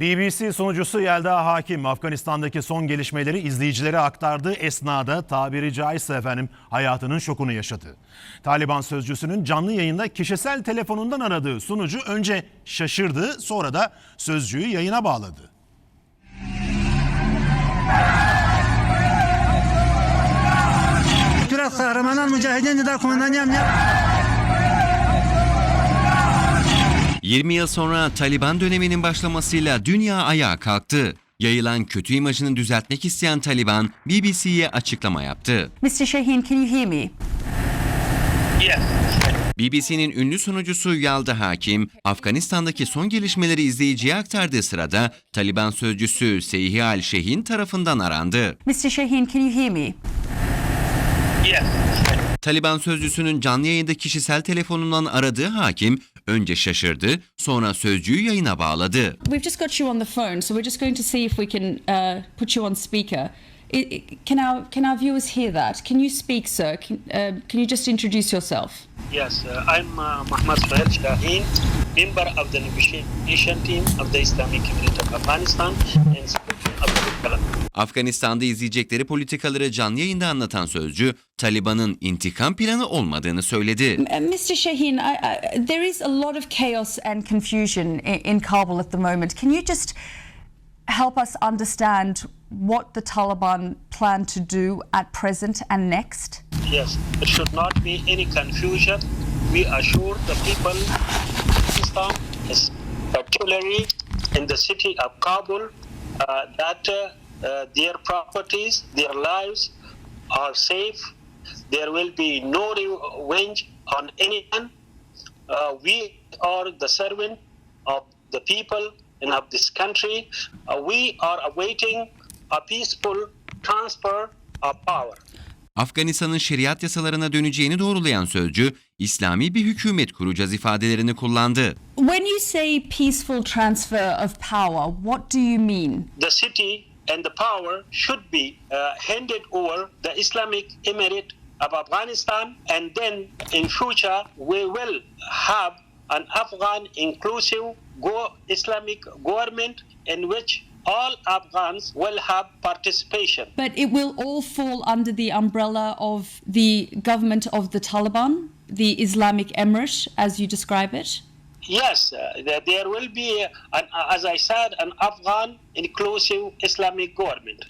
BBC sunucusu Yelda Hakim Afganistan'daki son gelişmeleri izleyicilere aktardığı esnada tabiri caizse efendim hayatının şokunu yaşadı. Taliban sözcüsünün canlı yayında kişisel telefonundan aradığı sunucu önce şaşırdı sonra da sözcüyü yayına bağladı. Türk kahramanlar mücahidin nida kumandanıyam ya. 20 yıl sonra Taliban döneminin başlamasıyla dünya ayağa kalktı. Yayılan kötü imajını düzeltmek isteyen Taliban BBC'ye açıklama yaptı. Mr. Shaheen, can you hear me? BBC'nin ünlü sunucusu Yalda Hakim, Afganistan'daki son gelişmeleri izleyiciye aktardığı sırada Taliban sözcüsü Seyhi Al Şehin tarafından arandı. Mr. Shaheen, can you hear me? Taliban sözcüsünün canlı yayında kişisel telefonundan aradığı hakim önce şaşırdı, sonra sözcüyü yayına bağladı. We've just got you on the phone, so we're just going to see if we can uh, put you on speaker. Can our can our viewers hear that? Can you speak, sir? Can, uh, can you just introduce yourself? Yes, uh, I'm uh, Muhammad Suhail Shaheen, member of the negotiation team of the Islamic Emirate of Afghanistan and spokesman of the Kalam. Afganistan'da izleyecekleri politikaları canlı yayında anlatan sözcü, Taliban'ın intikam planı olmadığını söyledi. Mr. Shaheen, I, I, There is a lot of chaos and confusion in, in Kabul at the moment. Can you just help us understand what the Taliban plan to do at present and next? Yes, there should not be any confusion. We assure the people Pakistan, es- particularly in the city of Kabul, uh, that uh, uh, their properties, their lives are safe. There will be no revenge on anyone. Uh, we are the servant of the people and of this country. Uh, we are awaiting a peaceful transfer of power. Afganistan'ın şeriat yasalarına döneceğini doğrulayan sözcü, İslami bir hükümet kuracağız ifadelerini kullandı. When you say peaceful transfer of power, what do you mean? the city and the power should be uh, handed over the Islamic Emirate of Afghanistan, and then in future we will have an Afghan inclusive go- Islamic government in which all Afghans will have participation. but it will all fall under the umbrella of the government of the Taliban, the Islamic Emirate, as you describe it. Yes, uh, there, will be, an, as I said, an Afghan inclusive Islamic government.